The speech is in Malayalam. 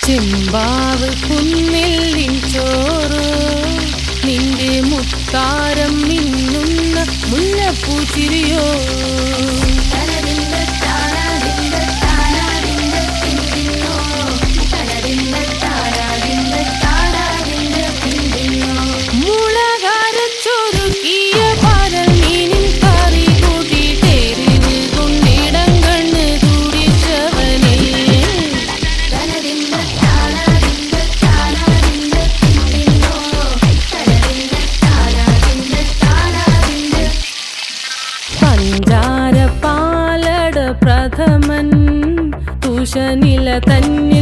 ചെമ്പാവ് കുന്നിൽ ചോറ് നിന്റെ മുത്താരം മിന്നുന്ന മുല്ലപ്പൂച്ചിരിയോ മൻ തുഷനില തന്നെ